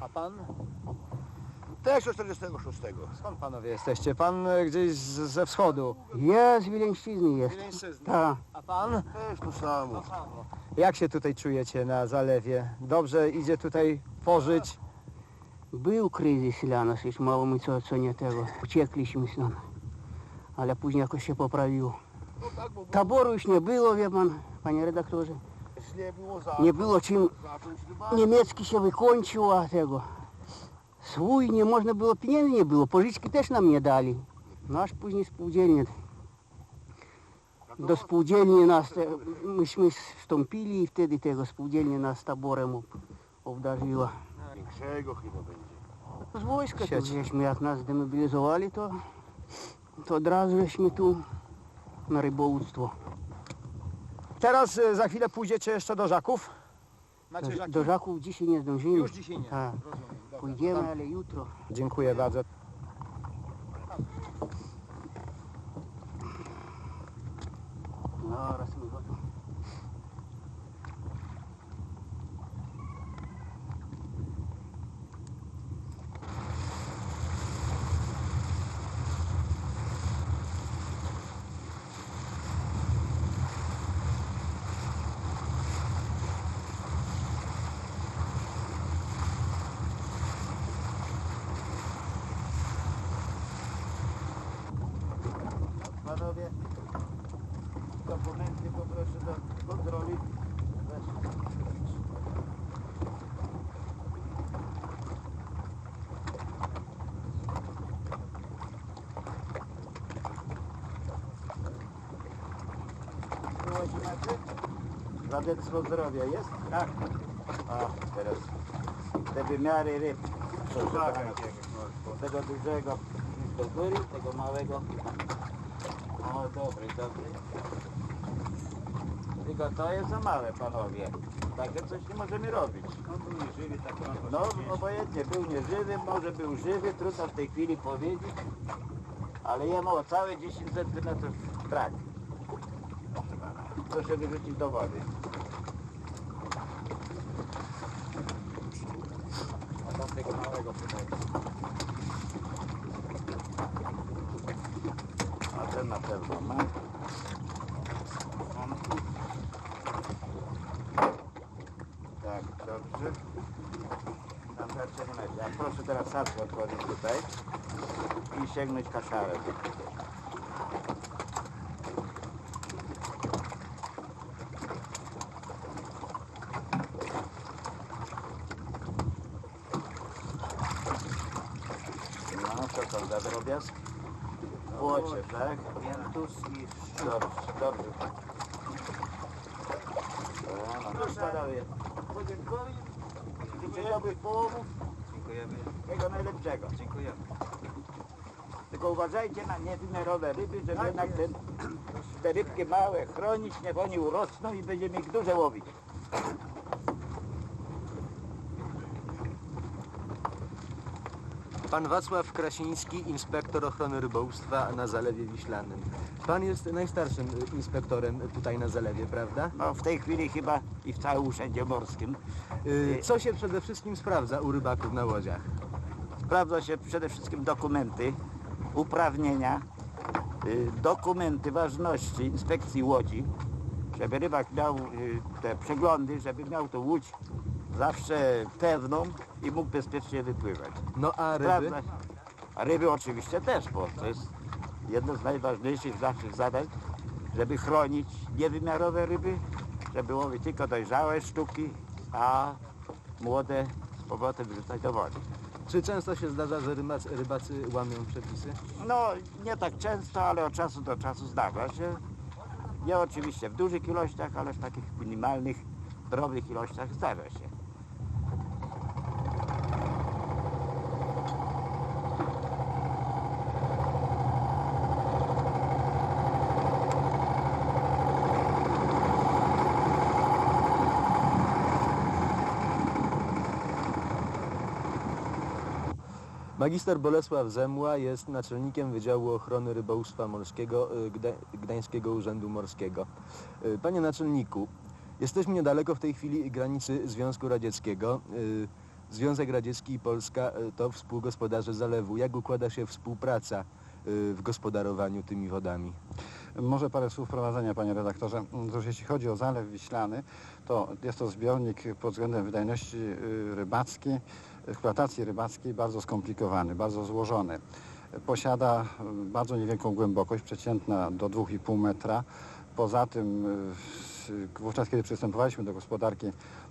A pan? Też od 46. Skąd panowie jesteście? Pan e, gdzieś z, ze wschodu. Ja z Wileńszczyzny jestem. Wileńszczyzny. Tak. A pan? Też to samo. Jak się tutaj czujecie na zalewie? Dobrze idzie tutaj pożyć? Był kryzys dla nas, już mało my co, co nie tego. Uciekliśmy stąd. Ale później jakoś się poprawiło. No tak, bo Taboru już nie było, wie pan, panie redaktorze. Nie było za Nie było czym, niemiecki się wykończył, a tego. Swój nie można było, pieniędzy nie było, pożyczki też nam nie dali. No aż później spółdzielnie. Do spółdzielni nas, te, myśmy wstąpili i wtedy tego spółdzielnie nas taborem ob- obdarzyła. Większego chyba będzie. Z wojska Sieć. żeśmy jak nas demobilizowali, to, to od razu żeśmy tu na rybołówstwo. Teraz e, za chwilę pójdziecie jeszcze do Żaków? Macie Do, Żaki? do Żaków dzisiaj nie zdążymy. Już dzisiaj nie. Tak. Rozumiem. Dobra. Pójdziemy, ale jutro. Dziękuję bardzo. No, raz my gotowi. Panowie, dokumenty poproszę do kontroli. Świadectwo zdrowia jest? Tak. A, teraz te wymiary ryb. Tego dużego do góry, tego małego. O, dobry, dobry. Tylko to jest za małe, panowie. Takie coś nie możemy robić. On był nieżywy, tak No, obojętnie, był nieżywy, może był żywy, trudno w tej chwili powiedzieć. Ale jemu o całe 10 cm brak. Proszę wyrzucić do wody. A tam tego małego przychodzi. A ten na pewno ma. Tak, dobrze. Tam tarczy nie proszę teraz sadkę otworzyć tutaj i sięgnąć kaszarę. No, co tam za drobiazg? Płocie, tak? Piętus i Dobrze, dobrze. No, panowie, podziękuję. Życzę dobrych połowów, Dziękujemy. tego najlepszego. Dziękujemy. Tylko uważajcie na niewymiarowe ryby, żeby jednak ten, te rybki małe chronić, niech oni urosną i będziemy ich dużo łowić. Pan Wacław Krasiński, inspektor ochrony rybołówstwa na Zalewie Wiślanym. Pan jest najstarszym y, inspektorem tutaj na Zalewie, prawda? No w tej chwili chyba i w całym urzędzie morskim Y, Co się przede wszystkim sprawdza u rybaków na łodziach? sprawdza się przede wszystkim dokumenty, uprawnienia, y, dokumenty ważności inspekcji łodzi, żeby rybak miał y, te przeglądy, żeby miał tą łódź zawsze pewną i mógł bezpiecznie wypływać. No a ryby? Sprawdza- A ryby oczywiście też, bo to jest jedno z najważniejszych naszych zadań, żeby chronić niewymiarowe ryby, żeby łowić tylko dojrzałe sztuki, a młode z powrotem wrzucać do wody. Czy często się zdarza, że rybacy, rybacy łamią przepisy? No, nie tak często, ale od czasu do czasu zdarza się. Nie oczywiście w dużych ilościach, ale w takich minimalnych, drobnych ilościach zdarza się. Magister Bolesław Zemła jest naczelnikiem Wydziału Ochrony Rybołówstwa Morskiego y, Gda Gdańskiego Urzędu Morskiego. Y, Panie naczelniku, jesteśmy niedaleko w tej chwili granicy Związku Radzieckiego. Y, Związek Radziecki i Polska to współgospodarze zalewu. Jak układa się współpraca w gospodarowaniu tymi wodami? Może parę słów wprowadzenia, panie redaktorze. Otóż jeśli chodzi o Zalew Wiślany, to jest to zbiornik pod względem wydajności rybackiej, eksploatacji rybackiej bardzo skomplikowany, bardzo złożony. Posiada y, bardzo niewielką głębokość, przeciętna do 2,5 metra. Poza tym y, wówczas, kiedy przystępowaliśmy do gospodarki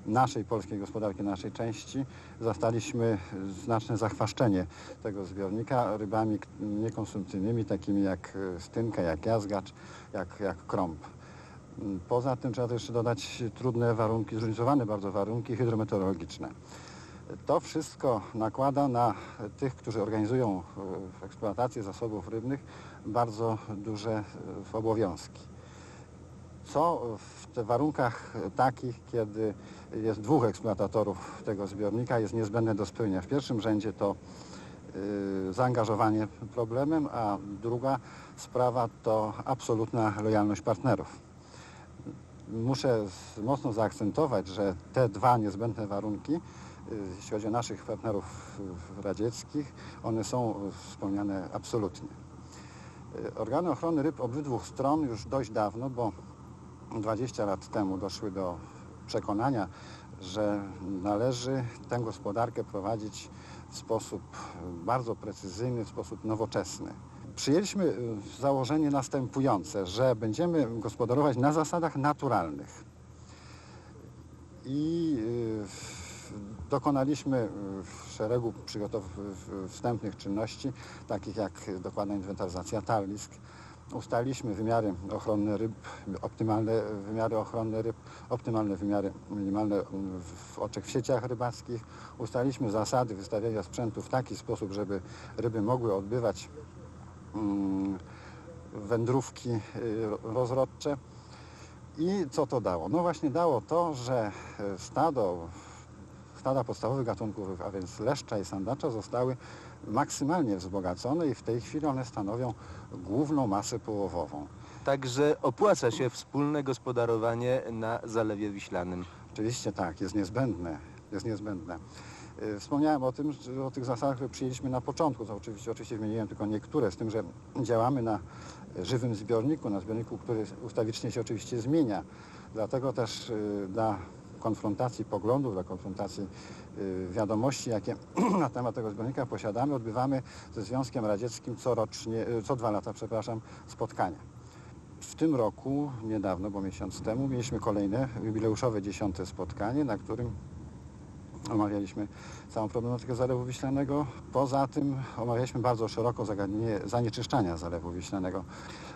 naszej, polskiej gospodarki, naszej części, zastaliśmy znaczne zachwaszczenie tego zbiornika rybami niekonsumpcyjnymi, takimi jak y, stynka, jak jazgacz, jak, jak krąb. Mm, Poza tym trzeba też jeszcze dodać trudne warunki, zróżnicowane bardzo warunki hydrometeorologiczne. To wszystko nakłada na tych, którzy organizują y, eksploatację zasobów rybnych bardzo duże y, obowiązki co w te warunkach takich, kiedy jest dwóch eksploatatorów tego zbiornika, jest niezbędne do spełnienia. W pierwszym rzędzie to y, zaangażowanie problemem, a druga sprawa to absolutna lojalność partnerów. Muszę mocno zaakcentować, że te dwa niezbędne warunki, jeśli chodzi o naszych partnerów y, radzieckich, one są y, spełniane absolutnie. Y, Organy ochrony ryb obydwu stron już dość dawno, bo 20 lat temu doszły do przekonania, że należy tę gospodarkę prowadzić w sposób bardzo precyzyjny, w sposób nowoczesny. Przyjęliśmy y, założenie następujące, że będziemy gospodarować na zasadach naturalnych. I y, dokonaliśmy szeregu przygotow w- wstępnych czynności, takich jak dokładna inwentaryzacja talisk, Ustaliliśmy wymiary ochronne ryb, optymalne wymiary ochronne ryb, optymalne wymiary minimalne w oczek w sieciach rybackich. Ustaliliśmy zasady wystawiania sprzętu w taki sposób, żeby ryby mogły odbywać mm, wędrówki y, rozrodcze. I co to dało? No właśnie dało to, że e, stado, stada podstawowych gatunków, a więc leszcza i sandacza zostały maksymalnie wzbogacone i w tej chwili one stanowią główną masę połowową. Także opłaca się wspólne gospodarowanie na Zalewie Wiślanym. Oczywiście tak, jest niezbędne, jest niezbędne. Y, Wspomniałem o tym, że o tych zasadach, które przyjęliśmy na początku, to oczywiście, oczywiście wymieniłem tylko niektóre, z tym, że działamy na żywym zbiorniku, na zbiorniku, który ustawicznie się oczywiście zmienia. Dlatego też y, dla konfrontacji poglądów, dla konfrontacji y, wiadomości, jakie na temat tego zbiornika posiadamy, odbywamy ze Związkiem Radzieckim corocznie, y, co dwa lata, przepraszam, spotkania. W tym roku, niedawno, bo miesiąc temu, mieliśmy kolejne jubileuszowe dziesiąte spotkanie, na którym omawialiśmy całą problematykę Zalewu Wiślanego. Poza tym omawialiśmy bardzo szeroko zagadnienie zanieczyszczania Zalewu Wiślanego.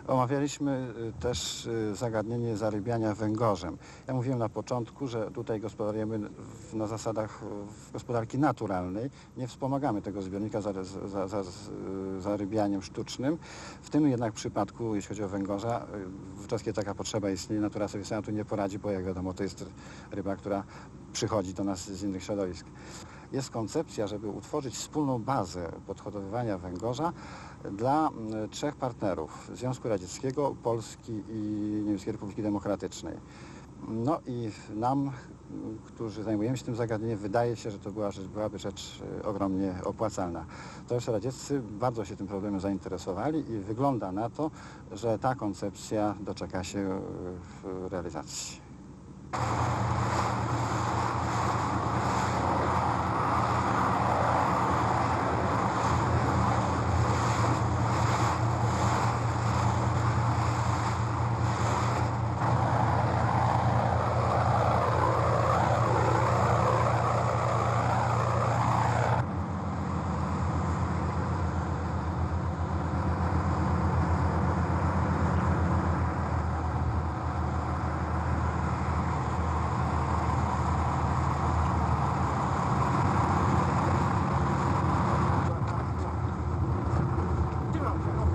Omawialiśmy y, też y, zagadnienie zarybiania węgorzem. Ja mówiłem na początku, że tutaj gospodarujemy w- na zasadach gospodarki naturalnej. Nie wspomagamy tego zbiornika za, za, za, y, zarybianiem sztucznym. W tym jednak przypadku, jeśli chodzi o węgorza, wówczas kiedy taka potrzeba istnieje, natura sobie sama tu nie poradzi, bo jak wiadomo to jest ryba, która przychodzi do nas z innych środowisk. Jest koncepcja, żeby utworzyć wspólną bazę podhodowywania węgorza dla trzech partnerów Związku Radzieckiego, Polski i Niemieckiej Republiki Demokratycznej. No i nam, którzy zajmujemy się tym zagadnieniem, wydaje się, że to była, rzecz- byłaby rzecz e, ogromnie opłacalna. Towarzysze radzieccy bardzo się tym problemem zainteresowali i wygląda na to, że ta koncepcja doczeka się e, realizacji.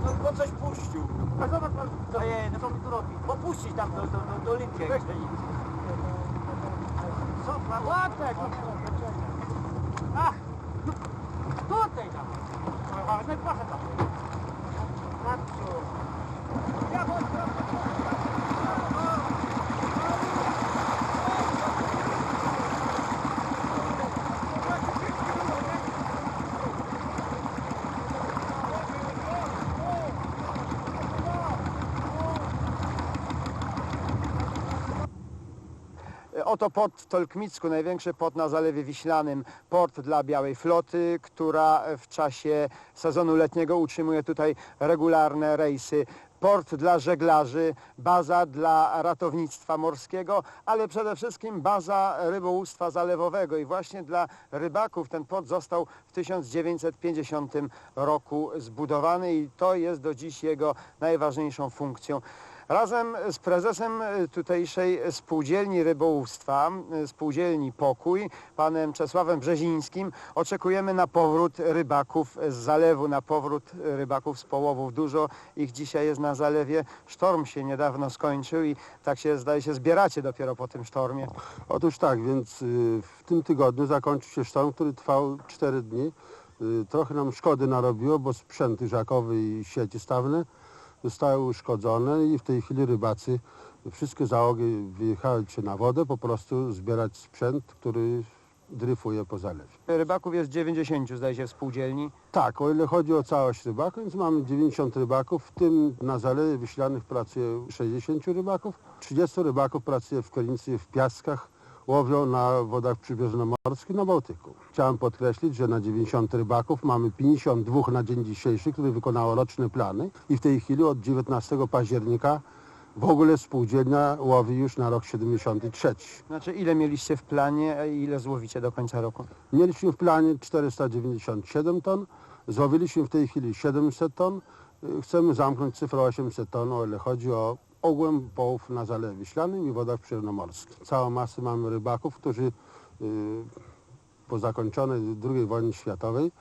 No bo coś puścił. A zobacz pan, co je, no co mi tu robi? Popuścić tam do, do, do, do linki. jak chce iść. Co pan? Łatek! Ach! no, Tutaj tam! No i proszę tam. Matko. Ja bym... Oto port w Tolkmicku, największy port na Zalewie Wiślanym, port dla Białej Floty, która w czasie sezonu letniego utrzymuje tutaj regularne rejsy. Port dla żeglarzy, baza dla ratownictwa morskiego, ale przede wszystkim baza rybołówstwa zalewowego i właśnie dla rybaków ten port został w 1950 roku zbudowany i to jest do dziś jego najważniejszą funkcją. Razem z prezesem e, tutejszej spółdzielni rybołówstwa, spółdzielni Pokój, panem Czesławem Brzezińskim, oczekujemy na powrót rybaków z zalewu, na powrót rybaków z połowów. Dużo ich dzisiaj jest na zalewie. Sztorm się niedawno skończył i tak się zdaje się zbieracie dopiero po tym sztormie. Otóż tak, więc y, w tym tygodniu zakończył się sztorm, który trwał 4 dni. Y, Trochę nam szkody narobiło, bo sprzęty żakowe i sieci stawne zostały uszkodzone i w tej chwili rybacy, wszystkie załogi wyjechały czy na wodę po prostu zbierać sprzęt, który dryfuje po zalewie. Rybaków jest 90 zdaje się w spółdzielni. Tak, o ile chodzi o całość rybaków, więc mamy 90 rybaków, w tym na Zalewie Wiślanych pracuje 60 rybaków, 30 rybaków pracuje w Krynicy, w Piaskach, łowią na wodach przybrzeżnomorskich na Bałtyku. Chciałem podkreślić, że na 90 rybaków mamy 52 na dzień dzisiejszy, które wykonało roczne plany i w tej chwili od 19 października w ogóle spółdzielnia łowi już na rok 73. Znaczy ile mieliście w planie, a ile złowicie do końca roku? Mieliśmy w planie 497 ton, złowiliśmy w tej chwili 700 ton. Chcemy zamknąć cyfrę 800 ton, o ile chodzi o ogółem połów na Zalewie Wiślanym i wodach przyrodnomorskich. Całą masę mamy rybaków, którzy y, po zakończonej II wojnie światowej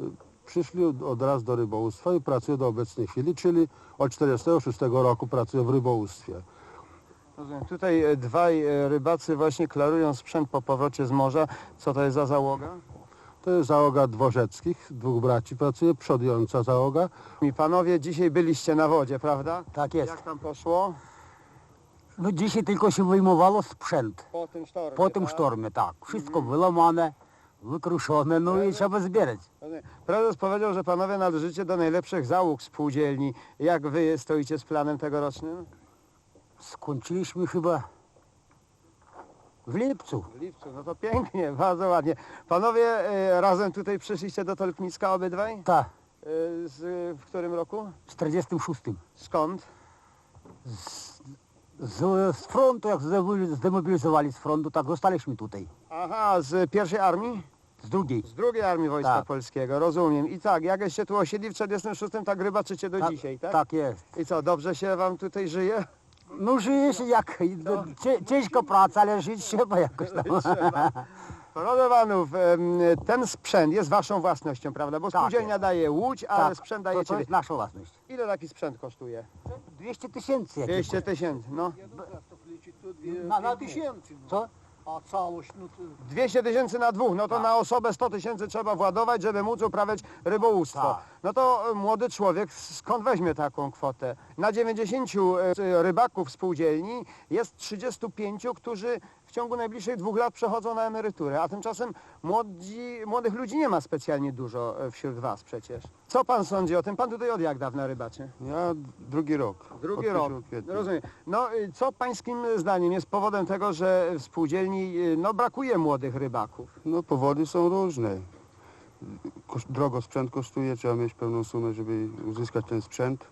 y, przyszli od- od razu do rybołówstwa i pracują do obecnej chwili, czyli od 1946 roku pracują w rybołówstwie. Rozumiem. Tutaj e, dwaj e, rybacy właśnie klarują sprzęt po powrocie z morza. Co to jest za załoga? To jest załoga dworzeckich, dwóch braci pracuje, przodująca załoga. I panowie dzisiaj byliście na wodzie, prawda? Tak jest. Jak tam poszło? No dzisiaj tylko się wyjmowało sprzęt. Po tym sztormie. Po tym tak? sztormie, tak. Wszystko wyłamane, wykruszone, no i trzeba zbierać. Prezes powiedział, że panowie należycie do najlepszych załóg spółdzielni. Jak wy stoicie z planem tegorocznym? Skończyliśmy chyba w lipcu. W lipcu. No to pięknie, bardzo ładnie. Panowie e, razem tutaj przyszliście do Tolkmicka obydwaj? Tak, E, z, w którym roku? w 46. Skąd? Z, z frontu, jak zdemobil- zdemobilizowali z frontu, tak zostaliśmy tutaj. Aha, z pierwszej armii? Z drugiej. Z drugiej armii Wojska Tak. Polskiego, rozumiem. I tak, jak się tu osiedli w 46, tak rybaczycie do dzisiaj, tak? Tak jest. I co, dobrze się wam tutaj żyje? No żyje się jak, cie, ciężko praca, ale żyć trzeba jakoś tam. Proszę panów, ten sprzęt jest waszą własnością, prawda? Bo Tak spółdzielnia daje łódź, a Tak, sprzęt to, dajecie to wy. jest nasza własność. Ile taki sprzęt kosztuje? 200 tysięcy. jakieś. 200 tysięcy, no. Na, na tysięcy. Co? A całość, no to... 200 tysięcy na dwóch, no to Tak. na osobę 100 tysięcy trzeba władować, żeby móc uprawiać rybołówstwo. Tak. No to e, młody człowiek skąd weźmie taką kwotę? Na 90 e, rybaków spółdzielni jest 35, którzy w ciągu najbliższych dwóch lat przechodzą na emeryturę, a tymczasem młodzi, młodych ludzi nie ma specjalnie dużo e, wśród was przecież. Co pan sądzi o tym? Pan tutaj od jak dawna rybaczy? Ja drugi rok. Drugi Od rok. 1 kwietnia. Rozumiem. No y, co pańskim zdaniem jest powodem tego, że w spółdzielni y, no, brakuje młodych rybaków? No powody są różne. Kosz- Drogo sprzęt kosztuje, trzeba mieć pewną sumę, żeby uzyskać ten sprzęt.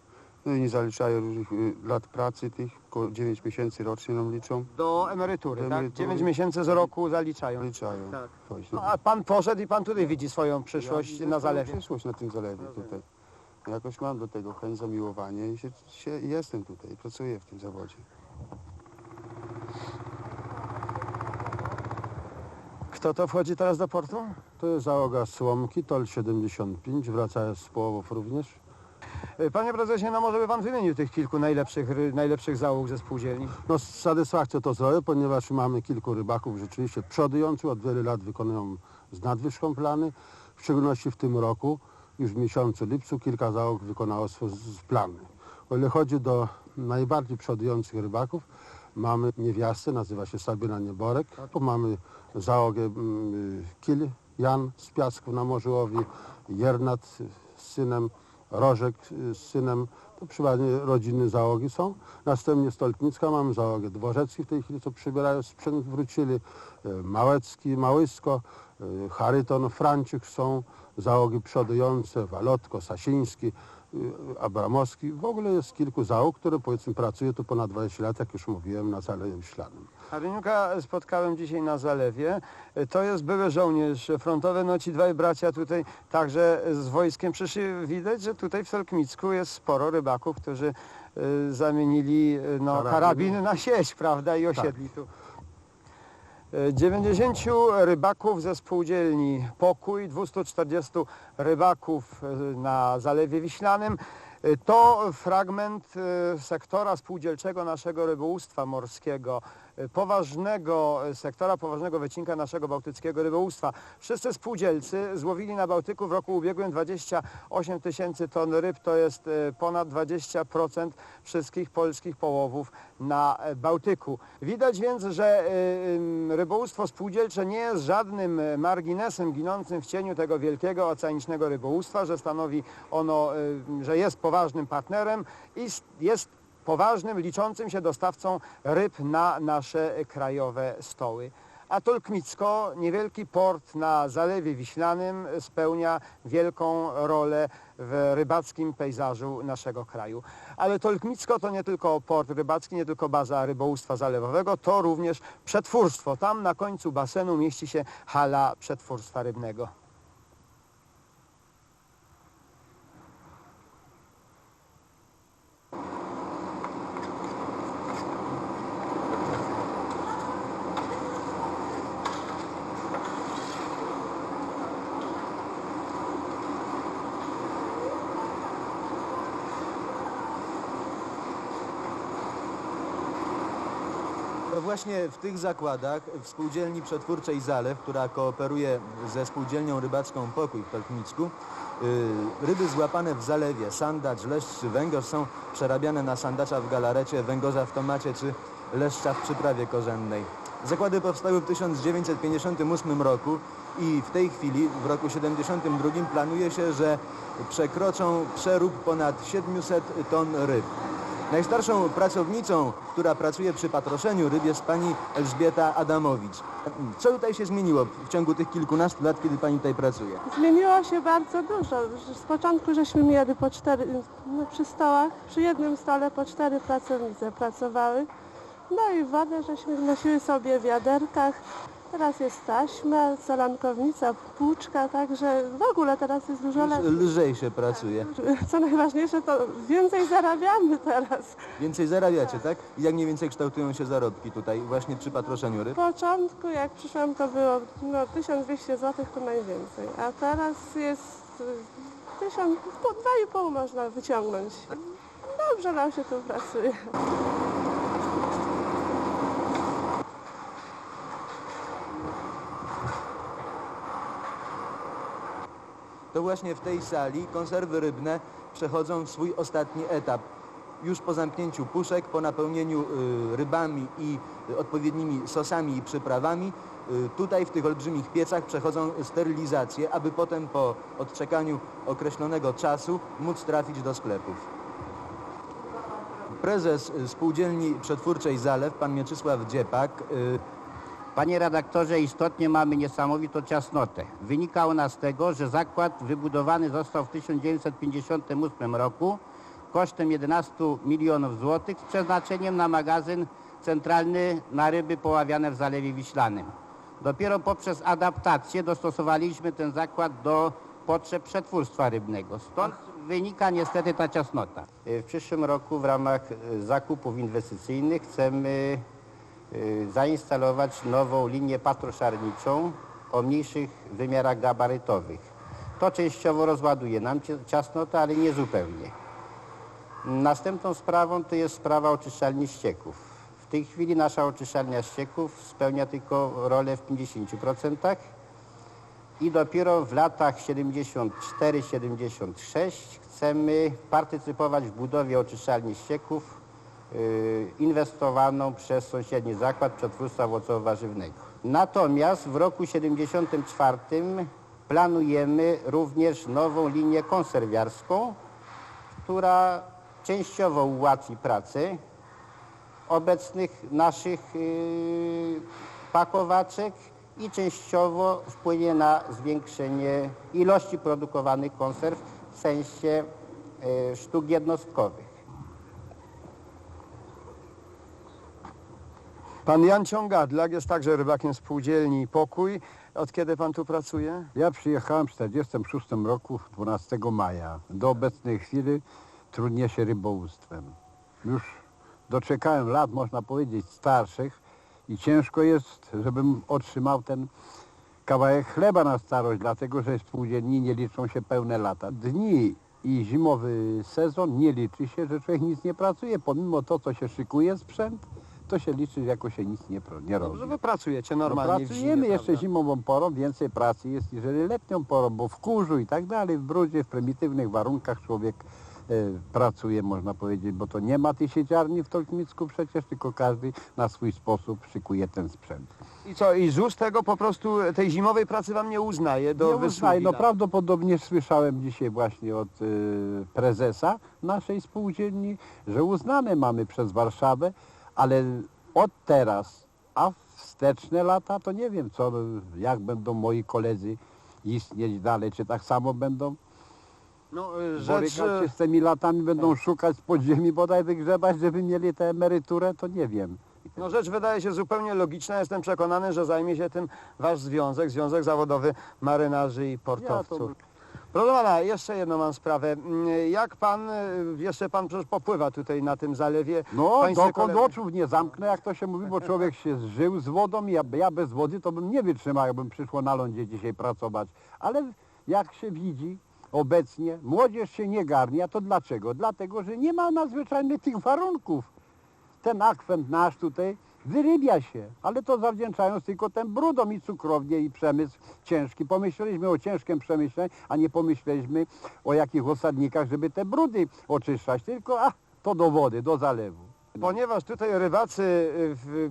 No i nie zaliczają różnych y, lat pracy tych, około 9 miesięcy rocznie nam liczą. Do emerytury, Do tak? emerytury. 9 miesięcy z roku zaliczają. Zaliczają. Tak. Coś, No, a pan poszedł i pan tutaj widzi swoją przyszłość na zalewie. Przyszłość na tym zalewie tutaj. Jakoś mam do tego chęć, zamiłowanie i się, się, jestem tutaj, pracuję w tym zawodzie. Kto to wchodzi teraz do portu? To jest załoga Słomki, TOL 75, wracają z połowów również. Y, Panie prezesie, no może by pan wymienił tych kilku najlepszych, ry- najlepszych załóg ze spółdzielni. No z satysfakcją to zrobię, ponieważ mamy kilku rybaków rzeczywiście przodujących, od wielu lat wykonują z nadwyżką plany. W szczególności w tym roku, już w miesiącu lipcu, kilka załóg wykonało swe z- plany. O ile chodzi do najbardziej przodujących rybaków, mamy niewiastę, nazywa się Sabina Nieborek. Tu mamy załogę mm, Kil, Jan z Piasków na Morzu łowi, Jernat z synem Rożek y, z synem, to przeważnie rodziny załogi są. Następnie Stolknicka, mamy załogę Dworzecki w tej chwili, co przybierają sprzęt, wrócili. Y, Małecki, Małysko, y, Charyton, Franciuk są załogi przodujące, Walotko, Sasiński, Abramowski. W ogóle jest kilku załóg, które powiedzmy pracuje tu ponad 20 lat, jak już mówiłem, na Zalewie Wiślanym. Haryniuka spotkałem dzisiaj na zalewie. To jest były żołnierz frontowy. No ci dwaj bracia tutaj także z wojskiem przyszli. Widać, że tutaj w Solkmicku jest sporo rybaków, którzy y, zamienili y, no, Karabin. karabin na sieć, prawda, i osiedli tu. Y, 90 rybaków ze spółdzielni Pokój, 240 rybaków y, na Zalewie Wiślanym. Y, To fragment y, sektora spółdzielczego naszego rybołówstwa morskiego, poważnego y, sektora, poważnego wycinka naszego bałtyckiego rybołówstwa. Wszyscy spółdzielcy złowili na Bałtyku w roku ubiegłym 28 tysięcy ton ryb, to jest y, ponad 20% wszystkich polskich połowów na e, Bałtyku. Widać więc, że rybołówstwo spółdzielcze nie jest żadnym marginesem ginącym w cieniu tego wielkiego oceanicznego rybołówstwa, że stanowi ono, że jest poważnym partnerem i jest poważnym, liczącym się dostawcą ryb na nasze krajowe stoły. A Tolkmicko, niewielki port na Zalewie Wiślanym, spełnia wielką rolę w rybackim pejzażu naszego kraju. Ale Tolkmicko to nie tylko port rybacki, nie tylko baza rybołówstwa zalewowego, to również przetwórstwo. Tam na końcu basenu mieści się hala przetwórstwa rybnego. No właśnie w tych zakładach, w spółdzielni przetwórczej Zalew, która kooperuje ze spółdzielnią rybacką Pokój w Tolkmicku, y, ryby złapane w zalewie, sandacz, leszcz czy węgorz są przerabiane na sandacza w galarecie, węgorza w tomacie czy leszcza w przyprawie korzennej. Zakłady powstały w 1958 roku i w tej chwili, w roku 72 planuje się, że przekroczą przerób ponad 700 ton ryb. Najstarszą pracownicą, która pracuje przy patroszeniu ryb jest pani Elżbieta Adamowicz. Co tutaj się zmieniło w ciągu tych kilkunastu lat, kiedy pani tutaj pracuje? Zmieniło się bardzo dużo. Z początku żeśmy mieli po cztery, no przy stołach, przy jednym stole po cztery pracownice pracowały. No i wodę żeśmy nosiły sobie w wiaderkach. Teraz jest taśma, solankownica, płuczka, także w ogóle teraz jest dużo lepiej. Lżej się pracuje. Co najważniejsze, to więcej zarabiamy teraz. Więcej zarabiacie, tak? I jak mniej więcej kształtują się zarobki tutaj, właśnie przy patroszeniu W ryb? początku, jak przyszłam, to było no, 1200 zł to najwięcej, a teraz jest y, 1000, po 2,5 można wyciągnąć. Dobrze nam się tu pracuje. To właśnie w tej sali konserwy rybne przechodzą w swój ostatni etap. Już po zamknięciu puszek, po napełnieniu y, rybami i y, odpowiednimi sosami i przyprawami, y, tutaj w tych olbrzymich piecach przechodzą sterylizację, aby potem po odczekaniu określonego czasu móc trafić do sklepów. Prezes spółdzielni przetwórczej Zalew, pan Mieczysław Dziepak, Panie redaktorze, istotnie mamy niesamowitą ciasnotę. Wynika ona z tego, że zakład wybudowany został w 1958 roku kosztem 11 milionów złotych z przeznaczeniem na magazyn centralny na ryby poławiane w Zalewie Wiślanym. Dopiero poprzez adaptację dostosowaliśmy ten zakład do potrzeb przetwórstwa rybnego. Stąd wynika niestety ta ciasnota. W przyszłym roku w ramach zakupów inwestycyjnych chcemy zainstalować nową linię patroszarniczą o mniejszych wymiarach gabarytowych. To częściowo rozładuje nam ciasnotę, ale nie zupełnie. Następną sprawą to jest sprawa oczyszczalni ścieków. W tej chwili nasza oczyszczalnia ścieków spełnia tylko rolę w 50% i dopiero w latach 74-76 chcemy partycypować w budowie oczyszczalni ścieków y, inwestowaną przez sąsiedni zakład przetwórstwa owocowo-warzywnego. Natomiast w roku 74 planujemy również nową linię konserwiarską która częściowo ułatwi pracę obecnych naszych y, pakowaczek i częściowo wpłynie na zwiększenie ilości produkowanych konserw w sensie y, sztuk jednostkowych. Pan Jan Ciągadlak jest także rybakiem spółdzielni Pokój. Od kiedy pan tu pracuje? Ja przyjechałem w 1946 roku 12 maja. Do obecnej chwili trudnię się rybołówstwem. Już doczekałem lat, można powiedzieć, starszych i ciężko jest, żebym otrzymał ten kawałek chleba na starość, dlatego że spółdzielni nie liczą się pełne lata. Dni i zimowy sezon nie liczy się, że człowiek nic nie pracuje. Pomimo to, co się szykuje sprzęt, to się liczy, jako się nic nie, pro- nie robi. Dobrze, wy pracujecie No, normalnie w pracujemy zimie, jeszcze prawda? zimową porą, więcej pracy jest niżeli letnią porą, bo w kurzu i tak dalej, w brudzie, w prymitywnych warunkach człowiek e, pracuje, można powiedzieć, bo to nie ma tej siedziarni w Tolkmicku przecież, tylko każdy na swój sposób szykuje ten sprzęt. I co, i ZUS tego po prostu, tej zimowej pracy wam nie uznaje do nie wysługi? uznaj, no prawdopodobnie słyszałem dzisiaj właśnie od y, prezesa naszej spółdzielni, że uznane mamy przez Warszawę, ale od teraz, a wsteczne lata, to nie wiem, co, jak będą moi koledzy istnieć dalej, czy tak samo będą No, y, rzecz, się z tymi latami, będą szukać z podziemi bodaj wygrzebać, żeby mieli tę emeryturę, to nie wiem. no, rzecz wydaje się zupełnie logiczna. Jestem przekonany, że zajmie się tym wasz związek, Związek Zawodowy Marynarzy i Portowców. Proszę pana, jeszcze jedną mam sprawę. Mm, Jak pan, y, jeszcze pan przecież popływa tutaj na tym zalewie. No, Pańscy dokąd koledzy- oczów nie zamknę, jak to się mówi, bo człowiek się zżył z wodą i ja, ja bez wody to bym nie wytrzymał, jakbym przyszło na lądzie dzisiaj pracować. Ale jak się widzi obecnie, młodzież się nie garnie, a to dlaczego? Dlatego, że nie ma nadzwyczajnych tych warunków. Ten akwent nasz tutaj wyrybia się, ale to zawdzięczając tylko tym brudom i cukrownie i przemysł ciężki. Pomyśleliśmy o ciężkim przemyśle, a nie pomyśleliśmy o jakich osadnikach, żeby te brudy oczyszczać, tylko a, to do wody, do zalewu. Ponieważ tutaj rybacy y, w,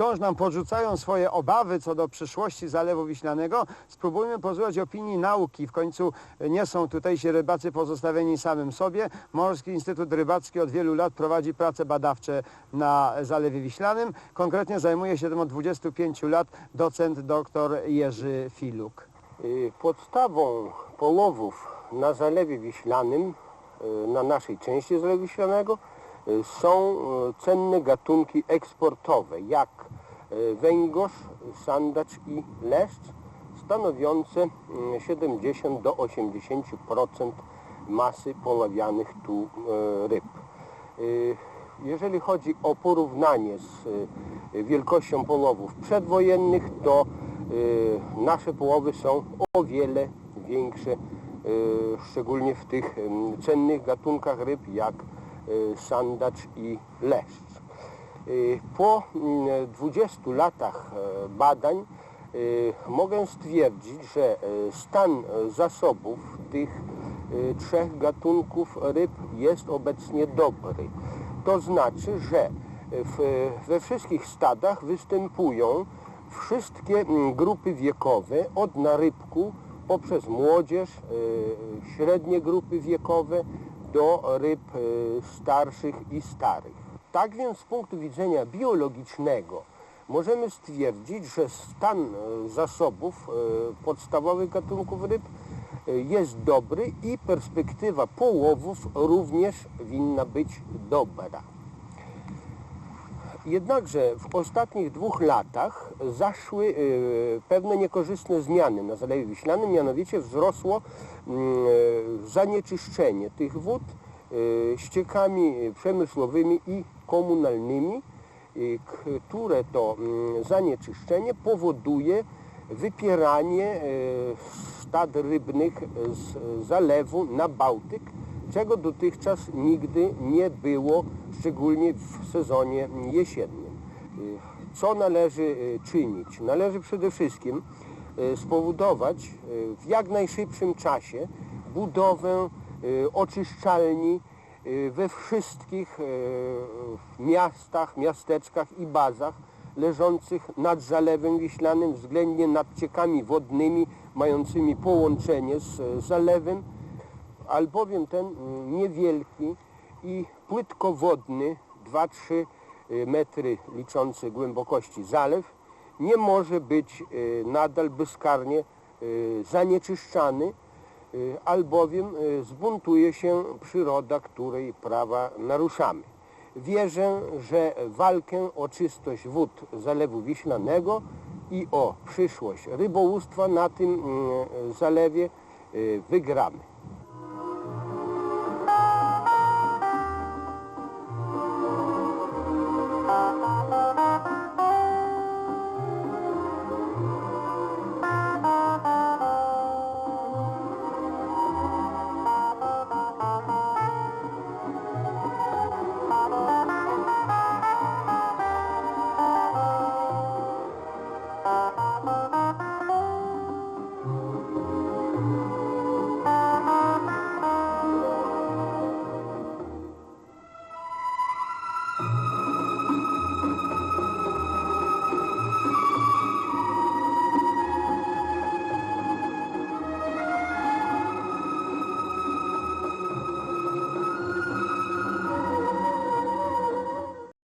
wciąż nam podrzucają swoje obawy co do przyszłości Zalewu Wiślanego, spróbujmy posłuchać opinii nauki. W końcu nie są tutejsi rybacy pozostawieni samym sobie. Morski Instytut Rybacki od wielu lat prowadzi prace badawcze na Zalewie Wiślanym. Konkretnie zajmuje się tym od 25 lat docent dr Jerzy Filuk. Y, Podstawą połowów na Zalewie Wiślanym, y, na naszej części Zalewu Wiślanego, są y, cenne gatunki eksportowe, jak y, węgorz, sandacz i leszcz, stanowiące y, 70 do 80% masy poławianych tu ryb. Jeżeli chodzi o porównanie z wielkością połowów przedwojennych, to nasze połowy są o wiele większe, szczególnie w tych ym, cennych gatunkach ryb jak sandacz i leszcz. Y, Po mm, 20 latach e, badań y, mogę stwierdzić, że e, stan e, zasobów tych e, trzech gatunków ryb jest obecnie dobry. To znaczy, że w, we wszystkich stadach występują wszystkie mm, grupy wiekowe od narybku poprzez młodzież, e, średnie grupy wiekowe do ryb e, starszych i starych. Tak więc z punktu widzenia biologicznego możemy stwierdzić, że stan e, zasobów e, podstawowych gatunków ryb jest dobry i perspektywa połowów również winna być dobra. Jednakże w ostatnich dwóch latach zaszły e, pewne niekorzystne zmiany na Zalewie Wiślanym, mianowicie wzrosło e, zanieczyszczenie tych wód e, ściekami przemysłowymi i komunalnymi, które to zanieczyszczenie powoduje wypieranie stad rybnych z zalewu na Bałtyk, czego dotychczas nigdy nie było, szczególnie w sezonie jesiennym. Y, Co należy y, czynić? Należy przede wszystkim y, spowodować w jak najszybszym czasie budowę oczyszczalni we wszystkich miastach, miasteczkach i bazach leżących nad Zalewem Wiślanym, względnie nad ciekami wodnymi mającymi połączenie z zalewem, albowiem ten mm, niewielki i płytkowodny 2-3 metry liczący głębokości zalew nie może być y, nadal bezkarnie y, zanieczyszczany, y, albowiem y, zbuntuje się przyroda, której prawa naruszamy. Wierzę, że walkę o czystość wód Zalewu Wiślanego i o przyszłość rybołówstwa na tym mm, zalewie y, wygramy.